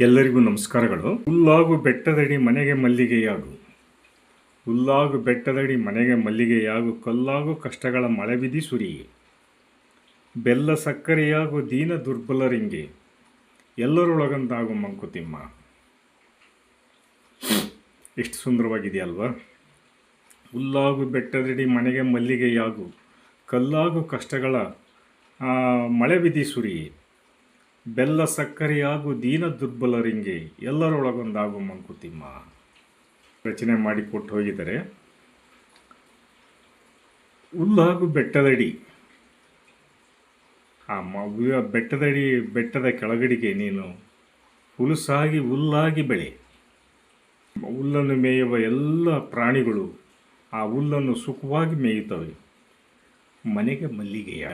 ಎಲ್ಲರಿಗೂ ನಮಸ್ಕಾರಗಳು. ಹುಲ್ಲಾಗು ಬೆಟ್ಟದಡಿ ಮನೆಗೆ ಮಲ್ಲಿಗೆಯಾಗು ಹುಲ್ಲಾಗು ಬೆಟ್ಟದಡಿ ಮನೆಗೆ ಮಲ್ಲಿಗೆಯಾಗು ಕಲ್ಲಾಗು ಕಷ್ಟಗಳ ಮಳೆ ಸುರಿಯೆ ಬೆಲ್ಲ ಸಕ್ಕರೆಯಾಗು ದೀನ ದುರ್ಬಲರಿಂಗೆ ಎಲ್ಲರೊಳಗಂತಾಗು ಮಂಕುತಿಮ್ಮ ಎಷ್ಟು ಸುಂದರವಾಗಿದೆಯಲ್ವಾ? ಹುಲ್ಲಾಗು ಬೆಟ್ಟದಡಿ ಮನೆಗೆ ಮಲ್ಲಿಗೆಯಾಗು ಕಲ್ಲಾಗು ಕಷ್ಟಗಳ ಮಳೆ ಬಿದಿ ಸುರಿಯೆ ಬೆಲ್ಲ ಸಕ್ಕರೆಯಾಗು ದೀನ ದುರ್ಬಲರಿಂಗೆ ಎಲ್ಲರೊಳಗೊಂದಾಗು ಮಂಕುತಿಮ್ಮ. ರಚನೆ ಮಾಡಿಕೊಟ್ಟು ಹೋಗಿದ್ದಾರೆ. ಹುಲ್ಲಾಗು ಬೆಟ್ಟದಡಿ. ಆ ಬೆಟ್ಟದಡಿ, ಬೆಟ್ಟದ ಕೆಳಗಡಿಗೆ ನೀನು ಹುಲುಸಾಗಿ ಹುಲ್ಲಾಗಿ ಬೆಳೆ. ಹುಲ್ಲನ್ನು ಮೇಯುವ ಎಲ್ಲ ಪ್ರಾಣಿಗಳು ಆ ಹುಲ್ಲನ್ನು ಸುಖವಾಗಿ ಮೇಯುತ್ತವೆ. ಮನೆಗೆ ಮಲ್ಲಿಗೆಯ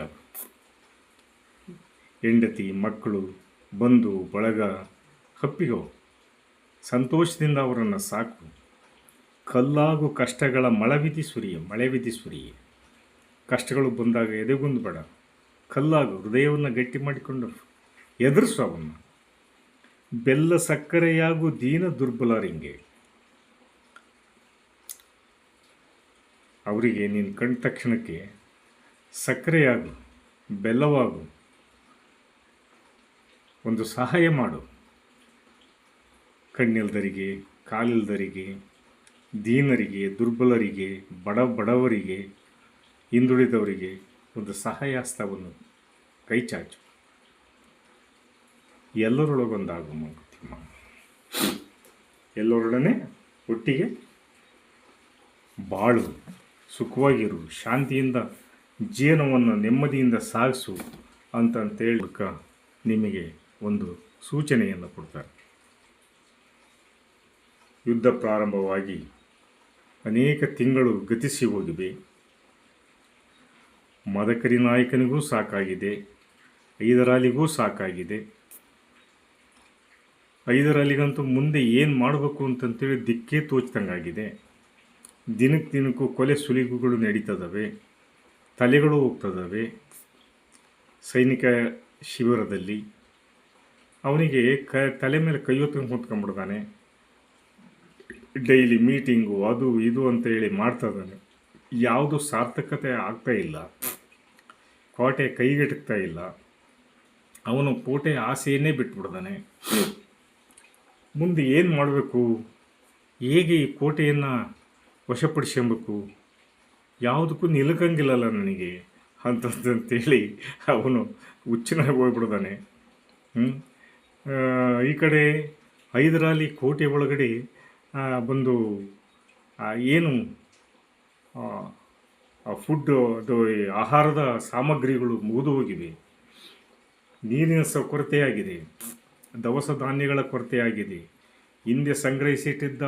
ಹೆಂಡತಿ, ಮಕ್ಕಳು ಬಂಧು ಬಳಗ ಹಪ್ಪಿಗೋ ಸಂತೋಷದಿಂದ ಅವರನ್ನು ಸಾಕು. ಕಲ್ಲಾಗು ಕಷ್ಟಗಳ ಮಳವಿಧಿ ಸುರಿಯ ಮಳೆ ವಿಧಿ ಸುರಿಯೆ ಕಷ್ಟಗಳು ಬಂದಾಗ ಎದೆಗೊಂದು ಬೇಡ. ಕಲ್ಲಾಗು ಹೃದಯವನ್ನು ಗಟ್ಟಿ ಮಾಡಿಕೊಂಡು ಎದುರಿಸು ಅವನ್ನು. ಬೆಲ್ಲ ಸಕ್ಕರೆಯಾಗು ದೀನ ದುರ್ಬಲರಿಂಗೆ ಅವರಿಗೆ ನೀನು ಕಂಡ ತಕ್ಷಣಕ್ಕೆ ಸಕ್ಕರೆಯಾಗು, ಬೆಲ್ಲವಾಗು. ಒಂದು ಸಹಾಯ ಮಾಡು. ಕಣ್ಣಿಲ್ದರಿಗೆ, ಕಾಲಿಲ್ದರಿಗೆ, ದೀನರಿಗೆ, ದುರ್ಬಲರಿಗೆ, ಬಡ ಬಡವರಿಗೆ, ಹಿಂದುಳಿದವರಿಗೆ ಒಂದು ಸಹಾಯ ಹಸ್ತವನ್ನು ಕೈ ಚಾಚು ಎಲ್ಲರೊಳಗೊಂದಾಗು ಮಂಕುತಿಮ್ಮ ಎಲ್ಲರೊಡನೆ ಒಟ್ಟಿಗೆ ಬಾಳು. ಸುಖವಾಗಿರು, ಶಾಂತಿಯಿಂದ, ಜೀವನವನ್ನು ನೆಮ್ಮದಿಯಿಂದ ಸಾಗಿಸು ಅಂತಂತೇಳಿ ನಿಮಗೆ ಒಂದು ಸೂಚನೆಯನ್ನು ಕೊಡ್ತಾರೆ. ಯುದ್ಧ ಪ್ರಾರಂಭವಾಗಿ ಅನೇಕ ತಿಂಗಳು ಗತಿಸಿ ಹೋಗಿವೆ ಮದಕರಿ ನಾಯಕನಿಗೂ ಸಾಕಾಗಿದೆ ಐದರಾಲಿಗೂ ಸಾಕಾಗಿದೆ. ಐದರಾಲಿಗಂತೂ ಮುಂದೆ ಏನು ಮಾಡಬೇಕು ಅಂತಂತೇಳಿ ದಿಕ್ಕೇ ತೋಚ್ದಂಗಾಗಿದೆ. ದಿನಕ್ಕೆ ದಿನಕ್ಕೂ ಕೊಲೆ ಸುಲಿಗುಗಳು ನಡೀತದವೆ, ತಲೆಗಳು ಹೋಗ್ತದವೆ. ಸೈನಿಕ ಶಿಬಿರದಲ್ಲಿ ಅವನಿಗೆ ಕ, ತಲೆ ಮೇಲೆ ಕೈಯೊತ್ತಂಗೆ ಕುತ್ಕೊಂಡ್ಬಿಡ್ತಾನೆ. ಡೈಲಿ ಮೀಟಿಂಗು, ಅದು ಇದು ಅಂತ ಹೇಳಿ ಮಾಡ್ತಾ ಇದ್ದಾನೆ. ಯಾವುದು ಸಾರ್ಥಕತೆ ಆಗ್ತಾ ಇಲ್ಲ. ಕೋಟೆ ಕೈಗೆಟಕ್ತಾ ಇಲ್ಲ. ಅವನು ಕೋಟೆ ಆಸೆಯನ್ನೇ ಬಿಟ್ಬಿಡ್ತಾನೆ. ಮುಂದೆ ಏನು ಮಾಡಬೇಕು? ಹೇಗೆ ಈ ಕೋಟೆಯನ್ನು ವಶಪಡಿಸ್ಕೊಬೇಕು? ಯಾವುದಕ್ಕೂ ನಿಲುಕಂಗಿಲ್ಲಲ್ಲ ನನಗೆ. ಅಂತಂತೇಳಿ ಅವನು ಹುಚ್ಚನಾಗಿ ಹೋಗ್ಬಿಡ್ತಾನೆ. ಹ್ಮ್? ಈ ಕಡೆ ಹೈದರಾಲಿ ಕೋಟೆ ಒಳಗಡೆ ಬಂದು ಏನು ಫುಡ್ ಅದು ಆಹಾರದ ಸಾಮಗ್ರಿಗಳು ಮುಗಿದು ಹೋಗಿವೆ. ನೀರಿನ ಸ, ಕೊರತೆಯಾಗಿದೆ. ದವಸ ಧಾನ್ಯಗಳ ಕೊರತೆಯಾಗಿದೆ. ಹಿಂದೆ ಸಂಗ್ರಹಿಸಿಟ್ಟಿದ್ದ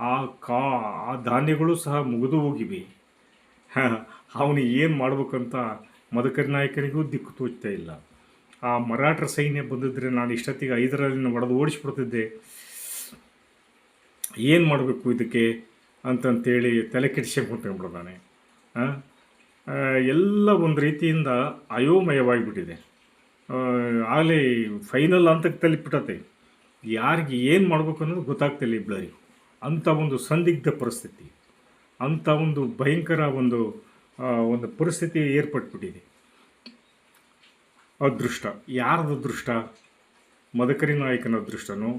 ಆ ಕಾ, ಆ ಧಾನ್ಯಗಳು ಸಹ ಮುಗಿದು ಹೋಗಿವೆ. ಅವನು ಏನು ಮಾಡಬೇಕಂತ ಮದಕರಿ ನಾಯಕನಿಗೂ ದಿಕ್ಕು ತೋಚ್ತಾ ಇಲ್ಲ. ಆ ಮರಾಠರ ಸೈನ್ಯ ಬಂದಿದ್ರೆ ನಾನು ಇಷ್ಟೊತ್ತಿಗೆ ಐದರಲ್ಲಿ ಒಡೆದು ಓಡಿಸ್ಬಿಡ್ತಿದ್ದೆ. ಏನು ಮಾಡಬೇಕು ಇದಕ್ಕೆ ಅಂತಂತೇಳಿ ತಲೆ ಕೆಡಿಸ್ಕೊಂಡು ಕುಂತ್ಕೊಂಡ್ಬಿಡ್ತಾನೆ ಆ? ಆ, ಎಲ್ಲ ಒಂದು ರೀತಿಯಿಂದ ಅಯೋಮಯವಾಗಿಬಿಟ್ಟಿದೆ. ಆಗಲೇ ಫೈನಲ್ ಹಂತಕ್ಕೆ ತಲುಪಿಬಿಟ್ಟತೆ. ಯಾರಿಗೆ ಏನು ಮಾಡಬೇಕು ಅನ್ನೋದು ಗೊತ್ತಾಗ್ತಿಲ್ಲ ಇಬ್ಬರಿಗೂ ಅಂಥ ಒಂದು ಸಂದಿಗ್ಧ ಪರಿಸ್ಥಿತಿ. ಅಂಥ ಒಂದು ಭಯಂಕರ ಒಂದು ಒಂದು ಪರಿಸ್ಥಿತಿ ಏರ್ಪಟ್ಬಿಟ್ಟಿದೆ. ಅದೃಷ್ಟ. ಯಾರದು ಅದೃಷ್ಟ? ಮದಕರಿ ನಾಯಕನ ಅದೃಷ್ಟನೋ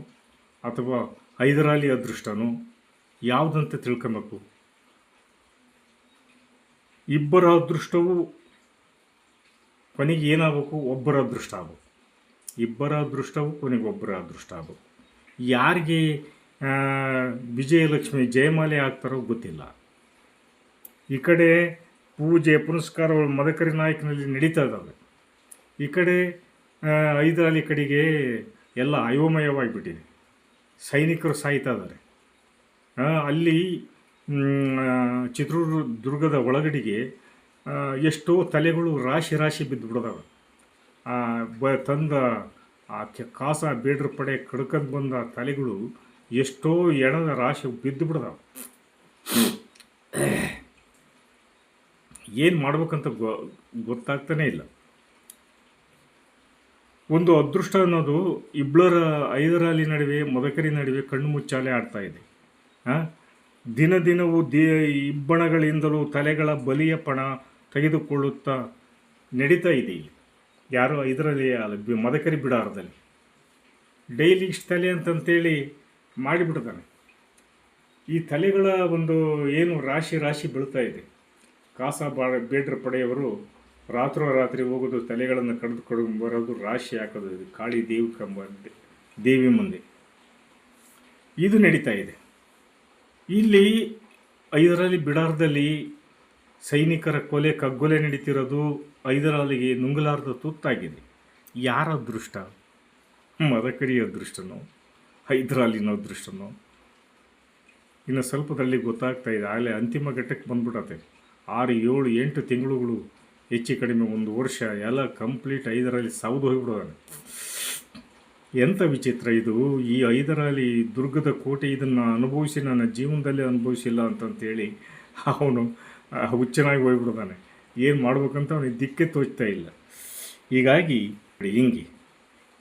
ಅಥವಾ ಹೈದರಾಲಿ ಅದೃಷ್ಟನೋ? ಯಾವುದಂತ ತಿಳ್ಕೊಬೇಕು? ಇಬ್ಬರ ಅದೃಷ್ಟವು ಕೊನೆಗೆ ಏನಾಗಬೇಕು? ಒಬ್ಬರ ಅದೃಷ್ಟ ಆಗಬೇಕು. ಇಬ್ಬರ ಅದೃಷ್ಟವು ಕೊನೆಗೆ ಒಬ್ಬರ ಅದೃಷ್ಟ ಆಗಬೇಕು. ಯಾರಿಗೆ ವಿಜಯಲಕ್ಷ್ಮಿ ಜಯಮಾಲೆ ಆಗ್ತಾರೋ ಗೊತ್ತಿಲ್ಲ. ಈ ಕಡೆ ಪೂಜೆ, ಪುನಸ್ಕಾರಗಳು ಮದಕರಿ ನಾಯಕನಲ್ಲಿ ನಡೀತಾ ಇದ್ದಾವೆ. ಈ ಕಡೆ ಐದರಲ್ಲಿ ಕಡೆಗೆ ಎಲ್ಲ ಅಯೋಮಯವಾಗಿಬಿಟ್ಟಿದೆ. ಸೈನಿಕರು ಸಾಯ್ತಾ ಇದ್ದಾರೆ. ಅಲ್ಲಿ ಚಿತ್ರದುರ್ಗ ಆ, ಚಿತ್ರದುರ್ಗದ ಒಳಗಡೆಗೆ ಎಷ್ಟೋ ತಲೆಗಳು ರಾಶಿ ರಾಶಿ ಬಿದ್ದು ಬಿಡ್ದಾವೆ. ಬ ತಂದ ಆ ಕಾಸ ಬೇಡ್ರ ಪಡೆ ಕಡ್ಕೊಂಡು ಬಂದ ತಲೆಗಳು ಎಷ್ಟೋ ಎಣದ ರಾಶಿ ಬಿದ್ದು ಬಿಡ್ದಾವೆ. ಏನು ಮಾಡ್ಬೇಕಂತ ಗೊ ಗೊತ್ತಾಗ್ತಾನೇ ಇಲ್ಲ. ಒಂದು ಅದೃಷ್ಟ ಅನ್ನೋದು ಇಬ್ಬರ ಐದರಲ್ಲಿ ನಡುವೆ, ಮದಕರಿ ನಡುವೆ ಕಣ್ಣು ಮುಚ್ಚಾಲೆ ಆಡ್ತಾ ಇದೆ. ಹಾಂ ದಿನ ದಿನವೂ ದಿ, ಇಬ್ಬಣಗಳಿಂದಲೂ ತಲೆಗಳ ಬಲಿಯ ಪಣ ತೆಗೆದುಕೊಳ್ಳುತ್ತಾ ನಡೀತಾ ಇದೆ ಇಲ್ಲಿ. ಯಾರೋ ಇದರಲ್ಲಿ ಅಲ್ಲ ಮದಕರಿ ಬಿಡಾರದಲ್ಲಿ. ಡೈಲಿ ಇಷ್ಟು ತಲೆ ಅಂತಂತೇಳಿ ಮಾಡಿಬಿಡ್ತಾನೆ. ಈ ತಲೆಗಳ ಒಂದು ಏನು ರಾಶಿ ರಾಶಿ ಬೀಳ್ತಾ ಇದೆ. ಕಾಸ ಬಾ, ಬೇಡ್ರ ಪಡೆಯವರು ರಾತ್ರೋರಾತ್ರಿ ಹೋಗೋದು, ತಲೆಗಳನ್ನು ಕಡಿದುಕೊಂಡು ಬರೋದು, ರಾಶಿ ಹಾಕೋದು, ಇದು ಕಾಳಿ ದೇವಿ ಕಂಬ ದೇವಿ ಮುಂದೆ. ಇದು ನಡೀತಾ ಇದೆ. ಇಲ್ಲಿ ಐದರಲ್ಲಿ ಬಿಡಾರದಲ್ಲಿ ಸೈನಿಕರ ಕೊಲೆ, ಕಗ್ಗೊಲೆ ನಡೀತಿರೋದು ಐದರಾಲಿಗೆ ನುಂಗಲಾರದ ತುತ್ತಾಗಿದೆ. ಯಾರ ಅದೃಷ್ಟ? ಮದಕರಿ ಅದೃಷ್ಟನೋ, ಹೈದರಾಲಿನ ಅದೃಷ್ಟನೋ? ಇನ್ನು ಸ್ವಲ್ಪದಲ್ಲಿ ಗೊತ್ತಾಗ್ತಾ ಇದೆ. ಆಗಲೇ ಅಂತಿಮ ಘಟ್ಟಕ್ಕೆ ಬಂದ್ಬಿಡತ್ತೆ. ಆರು, ಏಳು, ಎಂಟು ತಿಂಗಳುಗಳು ಹೆಚ್ಚು ಕಡಿಮೆ ಒಂದು ವರ್ಷ, ಎಲ್ಲ ಕಂಪ್ಲೀಟ್ ಐದರಲ್ಲಿ ಸೌದು ಹೋಗಿಬಿಡೋದಾನೆ ಎಂಥ ವಿಚಿತ್ರ ಇದು? ಈ ಐದರಲ್ಲಿ ದುರ್ಗದ ಕೋಟೆ ಇದನ್ನು ಅನುಭವಿಸಿ, ನನ್ನ ಜೀವನದಲ್ಲಿ ಅನುಭವಿಸಿಲ್ಲ ಅಂತಂತೇಳಿ ಅವನು ಹುಚ್ಚನಾಗಿ ಹೋಗ್ಬಿಡ್ತಾನೆ. ಏನು ಮಾಡ್ಬೇಕಂತ ಅವನಿಗೆ ದಿಕ್ಕೆ ತೋಚ್ತಾ ಇಲ್ಲ. ಹೀಗಾಗಿ, ಹಿಂಗೆ.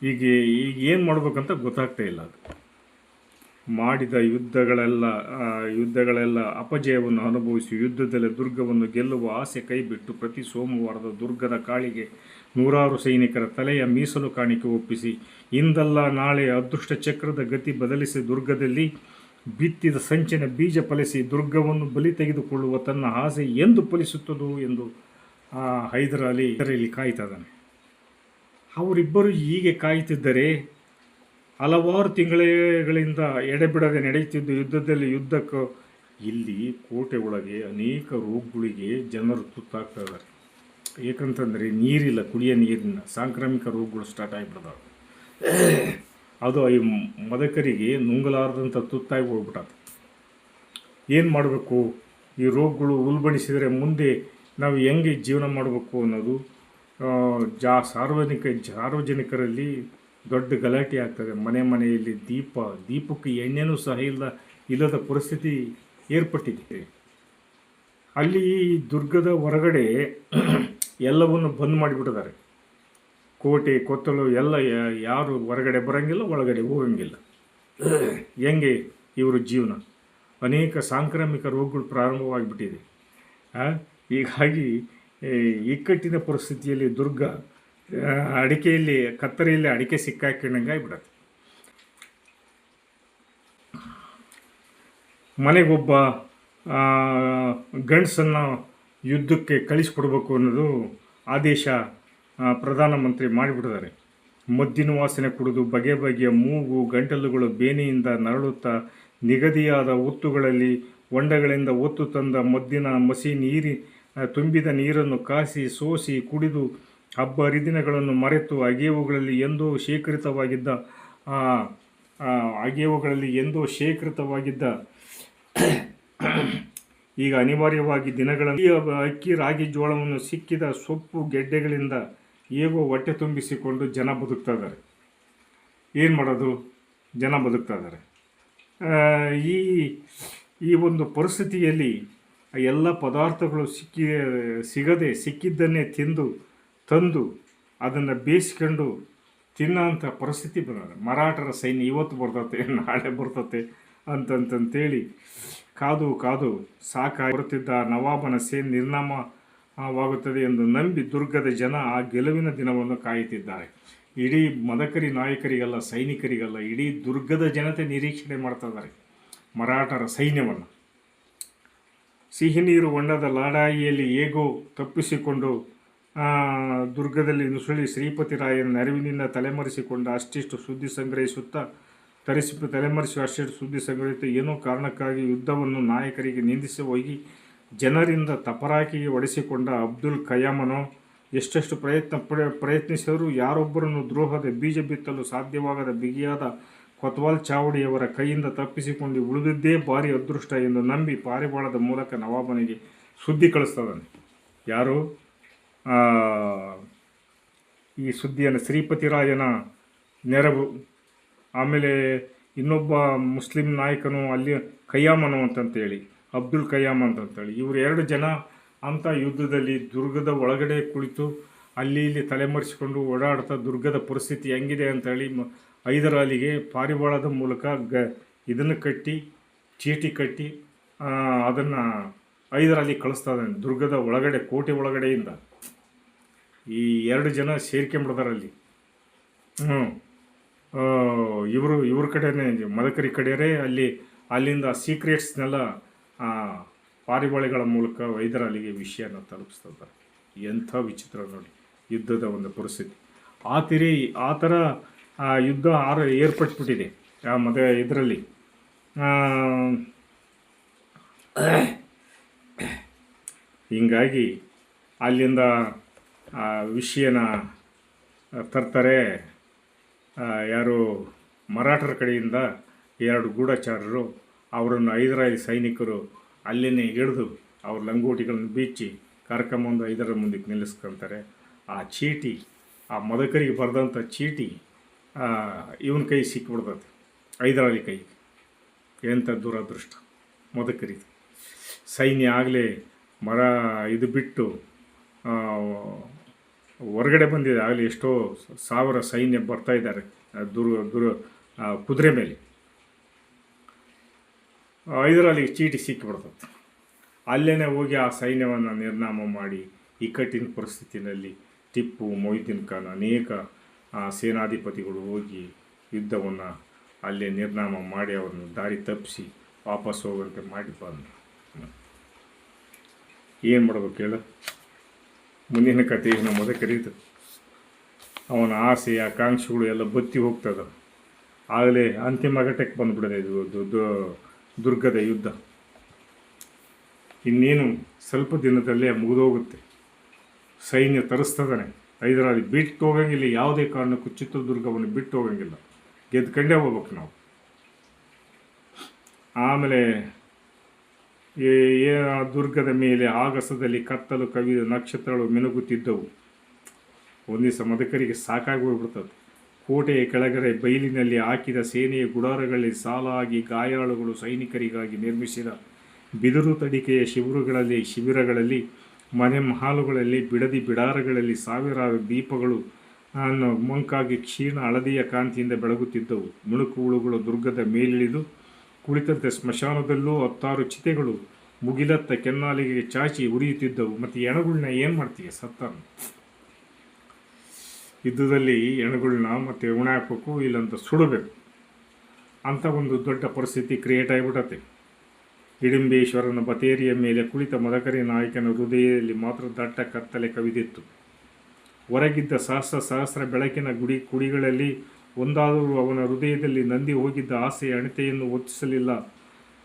ಈಗ ಈಗ ಏನು ಮಾಡ್ಬೇಕಂತ ಗೊತ್ತಾಗ್ತಾ ಇಲ್ಲ ಅದು. ಮಾಡಿದ ಯುದ್ಧಗಳೆಲ್ಲ ಯುದ್ಧಗಳೆಲ್ಲ ಅಪಜಯವನ್ನು ಅನುಭವಿಸಿ ಯುದ್ಧದಲ್ಲಿ ದುರ್ಗವನ್ನು ಗೆಲ್ಲುವ ಆಸೆ ಕೈಬಿಟ್ಟು ಪ್ರತಿ ಸೋಮವಾರದ ದುರ್ಗದ ಕಾಳಿಗೆ ನೂರಾರು ಸೈನಿಕರ ತಲೆಯ ಮೀಸಲು ಕಾಣಿಕೆ ಒಪ್ಪಿಸಿ, ಇಂದಲ್ಲ ನಾಳೆ ಅದೃಷ್ಟ ಚಕ್ರದ ಗತಿ ಬದಲಿಸಿ ದುರ್ಗದಲ್ಲಿ ಬಿತ್ತಿದ ಸಂಚಿನ ಬೀಜ ಫಲಿಸಿ ದುರ್ಗವನ್ನು ಬಲಿ ತೆಗೆದುಕೊಳ್ಳುವ ತನ್ನ ಆಸೆ ಎಂದು ಫಲಿಸುತ್ತದೋ ಎಂದು ಹೈದರಾಲಿ ಇದರಲ್ಲಿ ಕಾಯ್ತಾ ಇದ್ದಾನೆ. ಅವರಿಬ್ಬರು ಹೀಗೆ ಕಾಯುತ್ತಿದ್ದರೆ ಹಲವಾರು ತಿಂಗಳುಗಳಿಂದ ಎಡೆಬಿಡದೆ ನಡೆಯುತ್ತಿದ್ದ ಯುದ್ಧದಲ್ಲಿ ಯುದ್ಧಕ್ಕೂ ಇಲ್ಲಿ ಕೋಟೆ ಒಳಗೆ ಅನೇಕ ರೋಗಗಳಿಗೆ ಜನರು ತುತ್ತಾಗ್ತಾ ಇದ್ದಾರೆ ಏಕಂತಂದರೆ ನೀರಿಲ್ಲ, ಕುಡಿಯೋ ನೀರಿನ ಸಾಂಕ್ರಾಮಿಕ ರೋಗಗಳು ಸ್ಟಾರ್ಟ್ ಆಗಿಬಿಡ್ತಾವೆ ಅದು ಈ ಮದಕರಿಗೆ ನುಂಗಲಾರದಂಥ ತುತ್ತಾಗಿ ಹೋಗ್ಬಿಟ್ಟದು. ಏನು ಮಾಡಬೇಕು? ಈ ರೋಗಗಳು ಉಲ್ಬಣಿಸಿದರೆ ಮುಂದೆ ನಾವು ಹೆಂಗೆ ಜೀವನ ಮಾಡಬೇಕು ಅನ್ನೋದು ಜಾ ಸಾರ್ವಜನಿಕ, ಸಾರ್ವಜನಿಕರಲ್ಲಿ ದೊಡ್ಡ ಗಲಾಟೆ ಆಗ್ತದೆ. ಮನೆ ಮನೆಯಲ್ಲಿ ದೀಪ, ದೀಪಕ್ಕೆ ಎಣ್ಣೆನೂ ಸಹ ಇಲ್ಲ ಇಲ್ಲದ ಪರಿಸ್ಥಿತಿ ಏರ್ಪಟ್ಟಿದೆ. ಅಲ್ಲಿ ದುರ್ಗದ ಹೊರಗಡೆ ಎಲ್ಲವನ್ನು ಬಂದ್ ಮಾಡಿಬಿಟ್ಟಿದ್ದಾರೆ. ಕೋಟೆ, ಕೊತ್ತಲು ಎಲ್ಲ ಯಾರು ಹೊರಗಡೆ ಬರೋಂಗಿಲ್ಲ, ಒಳಗಡೆ ಹೋಗಂಗಿಲ್ಲ. ಹೆಂಗೆ ಇವರು ಜೀವನ? ಅನೇಕ ಸಾಂಕ್ರಾಮಿಕ ರೋಗಗಳು ಪ್ರಾರಂಭವಾಗಿಬಿಟ್ಟಿದೆ. ಹೀಗಾಗಿ ಇಕ್ಕಟ್ಟಿನ ಪರಿಸ್ಥಿತಿಯಲ್ಲಿ ದುರ್ಗ ಅಡಿಕೆಯಲ್ಲಿ, ಕತ್ತರಿಯಲ್ಲಿ ಅಡಿಕೆ ಸಿಕ್ಕಾಕೊಂಡಂಗೆ ಆಗಿಬಿಡತ್ತೆ. ಮನೆಗೊಬ್ಬ ಗಂಡ್ಸನ್ನು ಗಂಡಸನ್ನು ಯುದ್ಧಕ್ಕೆ ಕಳಿಸ್ಕೊಡ್ಬೇಕು ಅನ್ನೋದು ಆದೇಶ ಪ್ರಧಾನಮಂತ್ರಿ ಮಾಡಿಬಿಟ್ಟಿದ್ದಾರೆ. ಮದ್ದಿನ ವಾಸನೆ ಕುಡಿದು ಬಗೆ ಬಗೆಯ ಮೂಗು, ಗಂಟಲುಗಳು ಬೇನೆಯಿಂದ ನರಳುತ್ತಾ ನಿಗದಿಯಾದ ಒತ್ತುಗಳಲ್ಲಿ ಹೊಂಡಗಳಿಂದ ಒತ್ತು ತಂದ ಮದ್ದಿನ ಮಸಿ ನೀರಿ ತುಂಬಿದ ನೀರನ್ನು ಕಾಸಿ ಸೋಸಿ ಕುಡಿದು ಹಬ್ಬ ಹರಿದಿನಗಳನ್ನು ಮರೆತು ಅಗೆಯವುಗಳಲ್ಲಿ ಎಂದೂ ಶೇಖರಿತವಾಗಿದ್ದ ಆ, ಎಂದೂ ಶೇಖರಿತವಾಗಿದ್ದ ಈಗ ಅನಿವಾರ್ಯವಾಗಿ ದಿನಗಳಲ್ಲಿ ಅಕ್ಕಿ ರಾಗಿ ಜೋಳವನ್ನು ಸಿಕ್ಕಿದ ಸೊಪ್ಪು ಗೆಡ್ಡೆಗಳಿಂದ ಹೇಗೋ ಹೊಟ್ಟೆ ತುಂಬಿಸಿಕೊಂಡು ಜನ ಬದುಕ್ತಾ ಇದ್ದಾರೆ. ಏನು ಮಾಡೋದು? ಜನ ಬದುಕ್ತಾ ಇದ್ದಾರೆ. ಈ ಈ ಒಂದು ಪರಿಸ್ಥಿತಿಯಲ್ಲಿ ಎಲ್ಲ ಪದಾರ್ಥಗಳು ಸಿಕ್ಕಿ ಸಿಗದೆ ಸಿಕ್ಕಿದ್ದನ್ನೇ ತಿಂದು ತಂದು ಅದನ್ನು ಬೇಯಿಸ್ಕೊಂಡು ತಿನ್ನೋಂಥ ಪರಿಸ್ಥಿತಿ ಬಂದಿದೆ. ಮರಾಠರ ಸೈನ್ಯ ಇವತ್ತು ಬರ್ತತೆ, ನಾಳೆ ಬರ್ತತೆ ಅಂತಂತಂತೇಳಿ ಕಾದು ಕಾದು ಸಾಕಾಗಿ ಬರುತ್ತಿದ್ದ ನವಾಬನ ಸೇನೆ ನಿರ್ನಾಮವಾಗುತ್ತದೆ ಎಂದು ನಂಬಿ ದುರ್ಗದ ಜನ ಆ ಗೆಲುವಿನ ದಿನವನ್ನು ಕಾಯುತ್ತಿದ್ದಾರೆ. ಇಡೀ ಮದಕರಿ ನಾಯಕರಿಗಲ್ಲ, ಸೈನಿಕರಿಗಲ್ಲ ಇಡೀ ದುರ್ಗದ ಜನತೆ ನಿರೀಕ್ಷಣೆ ಮಾಡ್ತಾ ಇದ್ದಾರೆ ಮರಾಠರ ಸೈನ್ಯವನ್ನು. ಸಿಹಿನೀರು ಹೊಂಡದ ಲಾಡಾಯಿಯಲ್ಲಿ ಹೇಗೋ ತಪ್ಪಿಸಿಕೊಂಡು ದುರ್ಗದಲ್ಲಿ ನುಸುಳಿ ಶ್ರೀಪತಿ ರಾಯನ ನೆರವಿನಿಂದ ತಲೆಮರೆಸಿಕೊಂಡ ಅಷ್ಟಿಷ್ಟು ಸುದ್ದಿ ಸಂಗ್ರಹಿಸುತ್ತಾ, ತರಿಸಿ ತಲೆಮರೆಸಿ ಅಷ್ಟಿಷ್ಟು ಸುದ್ದಿ ಸಂಗ್ರಹಿಸುತ್ತಾ ಏನೋ ಕಾರಣಕ್ಕಾಗಿ ಯುದ್ಧವನ್ನು ನಾಯಕರಿಗೆ ನಿಂದಿಸಿ ಹೋಗಿ ಜನರಿಂದ ತಪರಾಕಿಗೆ ಒಡೆಸಿಕೊಂಡ ಅಬ್ದುಲ್ ಕಯಾಮನೋ, ಎಷ್ಟೆಷ್ಟು ಪ್ರಯತ್ನ ಪ್ರ- ಪ್ರಯತ್ನಿಸಿದರೂ ಯಾರೊಬ್ಬರನ್ನು ದ್ರೋಹದ ಬೀಜ ಬಿತ್ತಲು ಸಾಧ್ಯವಾಗದ ಬಿಗಿಯಾದ ಕೊತ್ವಾಲ್ ಚಾವಡಿಯವರ ಕೈಯಿಂದ ತಪ್ಪಿಸಿಕೊಂಡು ಉಳಿದಿದ್ದೇ ಭಾರಿ ಅದೃಷ್ಟ ಎಂದು ನಂಬಿ ಪಾರಿವಾಳದ ಮೂಲಕ ನವಾಬನಿಗೆ ಸುದ್ದಿ ಕಳಿಸ್ತದಾನೆ. ಯಾರು? ಈ ಸುದ್ದಿಯನ್ನು ಶ್ರೀಪತಿರಾಯನ ನೆರವು. ಆಮೇಲೆ ಇನ್ನೊಬ್ಬ ಮುಸ್ಲಿಂ ನಾಯಕನು ಅಲ್ಲಿ ಕಯ್ಯಾಮನು ಅಂತಂತೇಳಿ, ಅಬ್ದುಲ್ ಕಯ್ಯಾಮ್ ಅಂತಂತೇಳಿ. ಇವರು ಎರಡು ಜನ ಅಂಥ ಯುದ್ಧದಲ್ಲಿ ದುರ್ಗದ ಒಳಗಡೆ ಕುಳಿತು ಅಲ್ಲಿ ಇಲ್ಲಿ ತಲೆಮರೆಸಿಕೊಂಡು ಓಡಾಡ್ತಾ ದುರ್ಗದ ಪರಿಸ್ಥಿತಿ ಹೆಂಗಿದೆ ಅಂತೇಳಿ ಮ ಐದರಾಲಿಗೆ ಪಾರಿವಾಳದ ಮೂಲಕ ಗ, ಇದನ್ನು ಕಟ್ಟಿ, ಚೀಟಿ ಕಟ್ಟಿ ಅದನ್ನು ಐದರಾಲಿ ಕಳಿಸ್ತಾ ಇದ್ದಾನೆ, ದುರ್ಗದ ಒಳಗಡೆ, ಕೋಟೆ ಒಳಗಡೆಯಿಂದ. ಈ ಎರಡು ಜನ ಸೇರ್ಕೊಂಬಿಡ್ತಾರೆ ಅಲ್ಲಿ. ಹ್ಞೂ ಇವರು, ಇವ್ರ ಕಡೆನೇ ಮದಕರಿ ಕಡೆಯರೇ ಅಲ್ಲಿ, ಅಲ್ಲಿಂದ ಸೀಕ್ರೆಟ್ಸ್ನೆಲ್ಲ ಪಾರಿವಾಳಿಗಳ ಮೂಲಕ ಹೈದರಾಲಿಗೆ ವಿಷಯನ ತಲುಪಿಸ್ತಾರೆ ಎಂಥ ವಿಚಿತ್ರ ನೋಡಿ, ಯುದ್ಧದ ಒಂದು ಪರಿಸ್ಥಿತಿ. ಆ ತಿರಿ, ಆ ಥರ ಯುದ್ಧ ಆರ, ಏರ್ಪಟ್ಬಿಟ್ಟಿದೆ, ಆ ಮದುವೆ ಇದರಲ್ಲಿ. ಹೀಗಾಗಿ ಅಲ್ಲಿಂದ ಆ ವಿಷಯನ ತರ್ತಾರೆ ಯಾರು ಮರಾಠರ ಕಡೆಯಿಂದ ಎರಡು ಗೂಢಚಾರರು ಅವರನ್ನು ಹೈದರಾಲಿ ಸೈನಿಕರು ಅಲ್ಲಿನೇ ಹಿಡಿದು ಅವ್ರ ಲಂಗೋಟಿಗಳನ್ನು ಬೀಚಿ ಕರ್ಕೊಂಬಂದು ಐದರ ಮುಂದಕ್ಕೆ ನಿಲ್ಲಿಸ್ಕೊಂತಾರೆ. ಆ ಚೀಟಿ, ಆ ಮದಕರಿಗೆ ಬರೆದಂಥ ಚೀಟಿ ಇವನ ಕೈ ಸಿಕ್ಕಿಬಿಡ್ತದೆ ಹೈದರಾಲಿ ಕೈ ಎಂಥ ದುರದೃಷ್ಟ ಮದಕರಿದು ಸೈನ್ಯ ಆಗಲೇ ಮರ, ಇದು ಬಿಟ್ಟು ಹೊರಗಡೆ ಬಂದಿದೆ. ಆಗಲಿ ಎಷ್ಟೋ ಸಾವಿರ ಸೈನ್ಯ ಬರ್ತಾ ಇದ್ದಾರೆ ದುರ್ ದುರ್ ಕುದುರೆ ಮೇಲೆ. ಇದರಲ್ಲಿ ಚೀಟಿ ಸಿಕ್ಕಿಬಿಡ್ತದೆ ಅಲ್ಲೇ ಹೋಗಿ ಆ ಸೈನ್ಯವನ್ನು ನಿರ್ನಾಮ ಮಾಡಿ ಇಕ್ಕಟ್ಟಿನ ಪರಿಸ್ಥಿತಿನಲ್ಲಿ ಟಿಪ್ಪು ಮೊಯ್ದೀನ್ ಖಾನ್ ಅನೇಕ ಸೇನಾಧಿಪತಿಗಳು ಹೋಗಿ ಯುದ್ಧವನ್ನು ಅಲ್ಲೇ ನಿರ್ನಾಮ ಮಾಡಿ ಅವರನ್ನು ದಾರಿ ತಪ್ಪಿಸಿ ವಾಪಸ್ ಹೋಗುವಂತೆ ಮಾಡಿ ಬಂದರು. ಏನು ಮಾಡಬೇಕು ಹೇಳು? ಮುಂದಿನ ಕಥೆಗೆ ನಮ್ಮ ಮೊದಲು ಕರೀತು. ಅವನ ಆಸೆ, ಆಕಾಂಕ್ಷೆಗಳು ಎಲ್ಲ ಬತ್ತಿ ಹೋಗ್ತದ. ಆಗಲೇ ಅಂತಿಮ ಘಟ್ಟಕ್ಕೆ ಬಂದುಬಿಡದೆ ಇದು ದುರ್ಗದ ಯುದ್ಧ. ಇನ್ನೇನು ಸ್ವಲ್ಪ ದಿನದಲ್ಲೇ ಮುಗಿದೋಗುತ್ತೆ. ಸೈನ್ಯ ತರಿಸ್ತದಾನೆ. ಐದರಲ್ಲಿ ಬಿಟ್ಟು ಹೋಗಂಗಿಲ್ಲ, ಯಾವುದೇ ಕಾರಣಕ್ಕೂ ಚಿತ್ರದುರ್ಗವನ್ನು ಬಿಟ್ಟು ಹೋಗಂಗಿಲ್ಲ. ಗೆದ್ದುಕೊಂಡೇ ಹೋಗ್ಬೇಕು ನಾವು. ಆಮೇಲೆ ದುರ್ಗದ ಮೇಲೆ ಆಗಸದಲ್ಲಿ ಕತ್ತಲು ಕವಿದ ನಕ್ಷತ್ರಗಳು ಮಿನುಗುತ್ತಿದ್ದವು. ಒಂದು ದಿವಸ ಮದಕರಿಗೆ ಸಾಕಾಗಿ ಹೋಗ್ಬಿಡ್ತದೆ. ಕೋಟೆಯ ಕೆಳಗಡೆ ಬೈಲಿನಲ್ಲಿ ಹಾಕಿದ ಸೇನೆಯ ಗುಡಾರಗಳಲ್ಲಿ ಸಾಲಾಗಿ ಗಾಯಾಳುಗಳು ಸೈನಿಕರಿಗಾಗಿ ನಿರ್ಮಿಸಿದ ಬಿದಿರು ತಡಿಕೆಯ ಶಿಬಿರಗಳಲ್ಲಿ ಶಿಬಿರಗಳಲ್ಲಿ ಮನೆ ಮಹಾಲುಗಳಲ್ಲಿ ಬಿಡದಿ ಬಿಡಾರಗಳಲ್ಲಿ ಸಾವಿರಾರು ದೀಪಗಳು ಮಂಕಾಗಿ ಕ್ಷೀಣ ಹಳದಿಯ ಕಾಂತಿಯಿಂದ ಬೆಳಗುತ್ತಿದ್ದವು. ಮಿಣುಕು ಹುಳುಗಳು ದುರ್ಗದ ಮೇಲಿಳಿದು ಕುಳಿತಂತೆ ಸ್ಮಶಾನದಲ್ಲೂ ಹತ್ತಾರು ಚಿತೆಗಳು ಮುಗಿಲತ್ತ ಕೆನ್ನಾಲಿಗೆ ಚಾಚಿ ಉರಿಯುತ್ತಿದ್ದವು. ಮತ್ತು ಎಣಗುಳನ್ನ ಏನು ಮಾಡ್ತೀಯ ಸತ್ತ ಯುದ್ಧದಲ್ಲಿ ಎಣಗುಳನ್ನ ಮತ್ತು ಉಣ ಹಾಕ್ಬೇಕು ಇಲ್ಲಂತ ಸುಡಬೇಕು. ಅಂಥ ಒಂದು ದೊಡ್ಡ ಪರಿಸ್ಥಿತಿ ಕ್ರಿಯೇಟ್ ಆಗಿಬಿಟ್ಟತೆ ಹಿಡಿಂಬೇಶ್ವರನ ಬತೇರಿಯ ಮೇಲೆ ಕುಳಿತ ಮದಕರಿ ನಾಯಕನ ಹೃದಯದಲ್ಲಿ ಮಾತ್ರ ದಟ್ಟ ಕತ್ತಲೆ ಕವಿದಿತ್ತು. ಹೊರಗಿದ್ದ ಸಹಸ್ರ ಸಹಸ್ರ ಬೆಳಕಿನ ಗುಡಿ ಕುಡಿಗಳಲ್ಲಿ ಒಂದಾದರೂ ಅವನ ಹೃದಯದಲ್ಲಿ ನಂದಿ ಹೋಗಿದ್ದ ಆಸೆ ಅಣತೆಯನ್ನು ಒತ್ತಿಸಲಿಲ್ಲ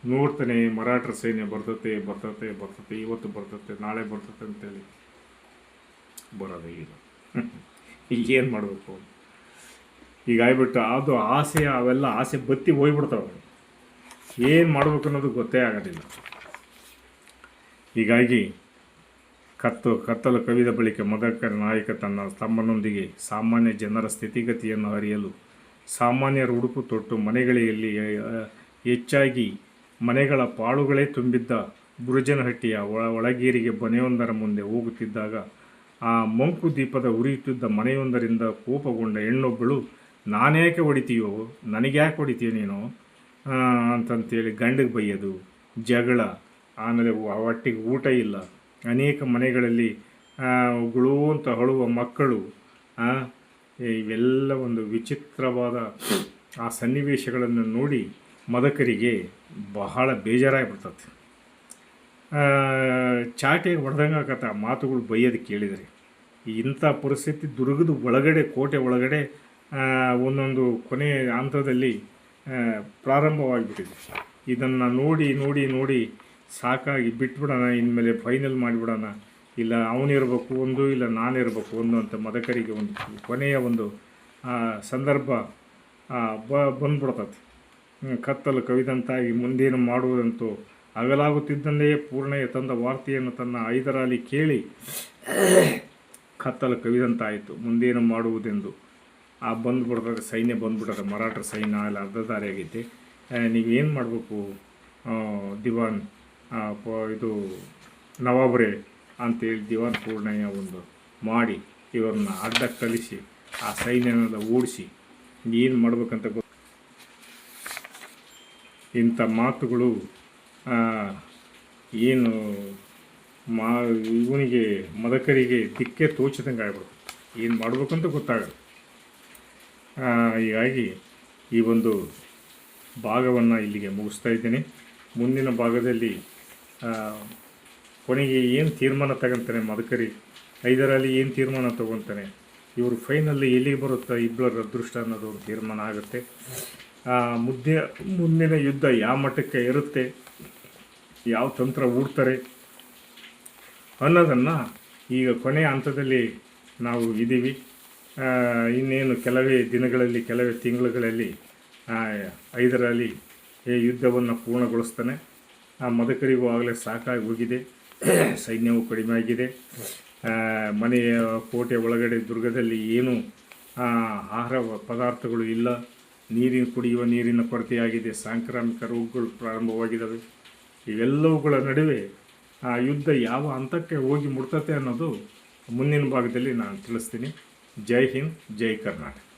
ನೋಡ್ತಾನೆ, ಮರಾಠರ ಸೈನ್ಯ ಬರ್ತತೆ ಬರ್ತತೆ ಬರ್ತತೆ, ಇವತ್ತು ಬರ್ತತೆ, ನಾಳೆ ಬರ್ತತೆ ಅಂತೇಳಿ. ಬರೋದೇ ಇಲ್ಲ. ಈಗ ಏನು ಮಾಡಬೇಕು? ಈಗ ಆಗ್ಬಿಟ್ಟು ಅದು ಆಸೆ, ಅವೆಲ್ಲ ಆಸೆ ಬತ್ತಿ ಹೋಗ್ಬಿಡ್ತಾವೆ ಏನು ಮಾಡ್ಬೇಕು ಅನ್ನೋದು ಗೊತ್ತೇ ಆಗೋದಿಲ್ಲ. ಹೀಗಾಗಿ ಕತ್ತು, ಕತ್ತಲು ಕವಿದ ಬಳಿಕ ಮದಕರ ನಾಯಕ ತನ್ನ ಸ್ತಂಭನೊಂದಿಗೆ ಸಾಮಾನ್ಯ ಜನರ ಸ್ಥಿತಿಗತಿಯನ್ನು ಅರಿಯಲು, ಸಾಮಾನ್ಯರ ಉಡುಪು ತೊಟ್ಟು ಮನೆಗಳಲ್ಲಿ ಹೆಚ್ಚಾಗಿ ಮನೆಗಳ ಪಾಳುಗಳೇ ತುಂಬಿದ್ದ ಬುರುಜನಹಟ್ಟಿಯ ಒಳ, ಒಳಗೇರಿಗೆ ಮನೆಯೊಂದರ ಮುಂದೆ ಹೋಗುತ್ತಿದ್ದಾಗ, ಆ ಮಂಕು ದೀಪದ ಉರಿಯುತ್ತಿದ್ದ ಮನೆಯೊಂದರಿಂದ ಕೋಪಗೊಂಡ ಹೆಣ್ಣೊಬ್ಬಳು, ನಾನೇಕೆ ಹೊಡಿತೀಯೋ? ನನಗ್ಯಾಕೆ ಹೊಡಿತೀಯ ನೀನು? ಅಂತಂತೇಳಿ ಗಂಡಿಗೆ ಬೈಯೋದು. ಜಗಳ. ಆಮೇಲೆ ಹೊಟ್ಟೆಗೆ ಊಟ ಇಲ್ಲ. ಅನೇಕ ಮನೆಗಳಲ್ಲಿ ಗುಳು ಅಂತ ಅಳುವ ಮಕ್ಕಳು ಇವೆಲ್ಲ ಒಂದು ವಿಚಿತ್ರವಾದ ಆ ಸನ್ನಿವೇಶಗಳನ್ನು ನೋಡಿ ಮದಕರಿಗೆ ಬಹಳ ಬೇಜಾರಾಗಿಬಿಡ್ತದೆ. ಚಾಟೆ ಹೊಡೆದಂಗಾಗತ್ತೆ ಆ ಮಾತುಗಳು ಬೈಯೋದು ಕೇಳಿದರೆ. ಇಂಥ ಪರಿಸ್ಥಿತಿ ದುರ್ಗದ ಒಳಗಡೆ, ಕೋಟೆ ಒಳಗಡೆ ಒಂದೊಂದು ಕೊನೆಯ ಹಂತದಲ್ಲಿ ಪ್ರಾರಂಭವಾಗಿಬಿಟ್ಟಿದೆ. ಇದನ್ನು ನೋಡಿ ನೋಡಿ ನೋಡಿ ಸಾಕಾಗಿ ಬಿಟ್ಬಿಡೋಣ, ಇನ್ಮೇಲೆ ಫೈನಲ್ ಮಾಡಿಬಿಡೋಣ. ಇಲ್ಲ ಅವನಿರ್ಬೇಕು ಒಂದು, ಇಲ್ಲ ನಾನಿರ್ಬೇಕು ಒಂದು ಅಂತ ಮದಕರಿಗೆ ಒಂದು ಕೊನೆಯ ಒಂದು ಸಂದರ್ಭ ಬ, ಬಂದ್ಬಿಡ್ತದೆ. ಕತ್ತಲು ಕವಿದಂತಾಗಿ ಮುಂದೇನು ಮಾಡುವುದಂತೂ ಅಗಲಾಗುತ್ತಿದ್ದಂತೆಯೇ ಪೂರ್ಣಯ್ಯ ತಂದ ವಾರ್ತೆಯನ್ನು ತನ್ನ ಐದರಲ್ಲಿ ಕೇಳಿ ಕತ್ತಲು ಕವಿದಂತಾಯಿತು. ಮುಂದೇನು ಮಾಡುವುದೆಂದು. ಆ, ಬಂದ್ಬಿಡ್ತಾರೆ, ಸೈನ್ಯ ಬಂದ್ಬಿಡ್ತಾರೆ, ಮರಾಠರ ಸೈನ್ಯ ಎಲ್ಲ ಅರ್ಧ ದಾರಿ ಆಗೈತೆ ನೀವೇನು ಮಾಡಬೇಕು ದಿವಾನ್? ಇದು ನವಾಬ್ರೆ ಅಂತೇಳಿ ದಿವಾನ್ ಪೂರ್ಣಯ್ಯ ಒಂದು ಮಾಡಿ ಇವರನ್ನ ಅಡ್ಡ ಕಲಿಸಿ, ಆ ಸೈನ್ಯನೆಲ್ಲ ಓಡಿಸಿ ಏನು ಮಾಡ್ಬೇಕಂತ ಗೊ ಇಂಥ ಮಾತುಗಳು ಏನು ಮಾ, ಇವನಿಗೆ, ಮದಕರಿಗೆ ದಿಕ್ಕೆ ತೋಚದಂಗೆ ಆಗ್ಬಿಡ್ತು. ಏನು ಮಾಡ್ಬೇಕಂತ ಗೊತ್ತಾಗಲ್ಲ. ಹೀಗಾಗಿ ಈ ಒಂದು ಭಾಗವನ್ನು ಇಲ್ಲಿಗೆ ಮುಗಿಸ್ತಾ ಇದ್ದೇನೆ. ಮುಂದಿನ ಭಾಗದಲ್ಲಿ ಕೊನೆಗೆ ಏನು ತೀರ್ಮಾನ ತಗೊಂತಾನೆ ಮದಕರಿ? ಐದರಲ್ಲಿ ಏನು ತೀರ್ಮಾನ ತಗೊತಾನೆ? ಇವರು ಫೈನಲ್ಲಿ ಎಲ್ಲಿಗೆ ಬರುತ್ತೋ? ಇಬ್ಬರ ಅದೃಷ್ಟ ಅನ್ನೋದು ಒಂದು ತೀರ್ಮಾನ ಆಗುತ್ತೆ. ಮುದ್ದೆ, ಮುಂದಿನ ಯುದ್ಧ ಯಾವ ಮಟ್ಟಕ್ಕೆ ಇರುತ್ತೆ ಯಾವ ತಂತ್ರ ಹೂಡ್ತಾರೆ ಅನ್ನೋದನ್ನು ಈಗ ಕೊನೆಯ ಹಂತದಲ್ಲಿ ನಾವು ಇದ್ದೀವಿ. ಇನ್ನೇನು ಕೆಲವೇ ದಿನಗಳಲ್ಲಿ, ಕೆಲವೇ ತಿಂಗಳುಗಳಲ್ಲಿ ಐದರಲ್ಲಿ ಈ ಯುದ್ಧವನ್ನು ಪೂರ್ಣಗೊಳಿಸ್ತಾನೆ. ಆ ಮದಕರಿಗೂ ಆಗಲೇ ಸಾಕಾಗಿ ಹೋಗಿದೆ. ಸೈನ್ಯವು ಕಡಿಮೆ ಆಗಿದೆ. ಮನೆಯ ಕೋಟೆ ಒಳಗಡೆ ದುರ್ಗದಲ್ಲಿ ಏನು ಆಹಾರ ಪದಾರ್ಥಗಳು ಇಲ್ಲ. ನೀರಿನ ಕುಡಿಯುವ ನೀರಿನ ಕೊರತೆಯಾಗಿದೆ. ಸಾಂಕ್ರಾಮಿಕ ರೋಗಗಳು ಪ್ರಾರಂಭವಾಗಿದ್ದಾವೆ. ಇವೆಲ್ಲವುಗಳ ನಡುವೆ ಆ ಯುದ್ಧ ಯಾವ ಹಂತಕ್ಕೆ ಹೋಗಿ ಮುಟ್ತತೆ ಅನ್ನೋದು ಮುಂದಿನ ಭಾಗದಲ್ಲಿ ನಾನು ತಿಳಿಸ್ತೀನಿ. ಜೈ ಹಿಂದ್, ಜೈ ಕರ್ನಾಟಕ.